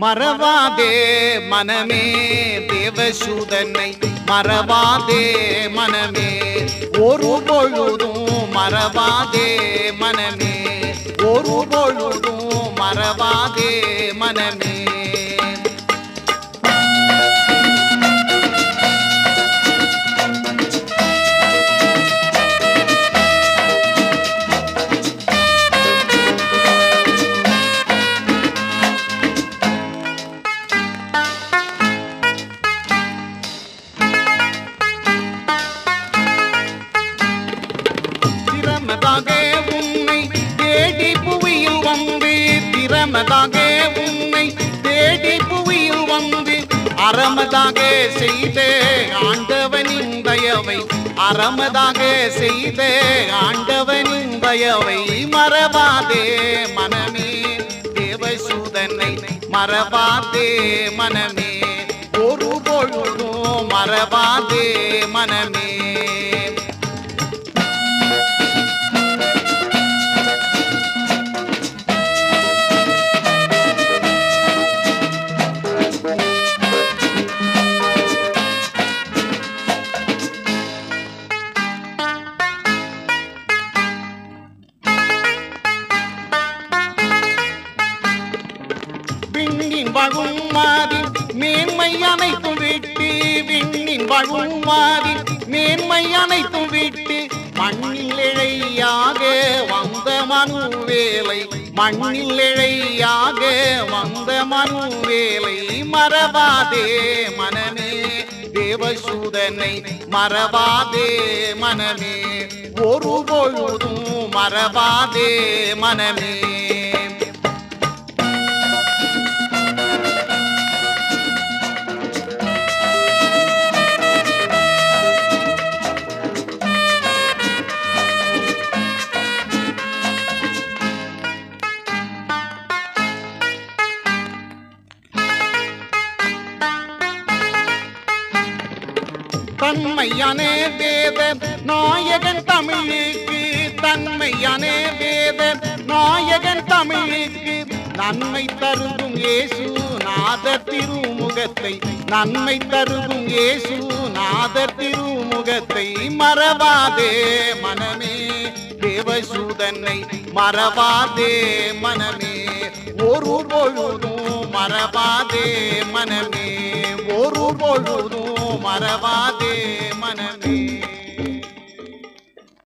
மறவாதே மனமே தேவசூதனை. மறவாதே மனமே. ஒரு பொழுதும் மறவாதே மனமே. ஒரு பொழுதும் திறமதாக உன்னை தேடி புவியில் வந்து திறமதாக உன்னை தேடி புவியில் வந்து அறமதாக செய்த ஆண்டவனின் தயவை அறமதாக செய்த ஆண்டவனின் தயவை மறவாதே மனமே. தேவசூதனை மறவாதே மனமே. வாழும் மாறி மேன்மை அனைத்தும் விட்டு விண்ணின் வாழும் மாறி மேன்மை அனைத்தும் விட்டு மண்ணில் இழையாக வந்த மனு வேலை. மண்ணில் இழையாக வந்த மனு வேலை. மறவாதே மனமே தேவசூதனை மறவாதே மனமே. ஒரு பொழுதும் மறவாதே மனமே. தன்மையானே வேத நாயகன் தமிழுக்கு தன்மையானே வேத நாயகன் தமிழுக்கு நன்மை தருதும் ஏசு நாத திருமுகத்தை நன்மை தருதும் ஏசு நாத திருமுகத்தை மறவாதே மனமே. தேவசூதனை மறவாதே மனமே. ஒரு பொழுதும் மறவாதே மனமே. ஒரு பொழுதும் மறவாதே மனமே.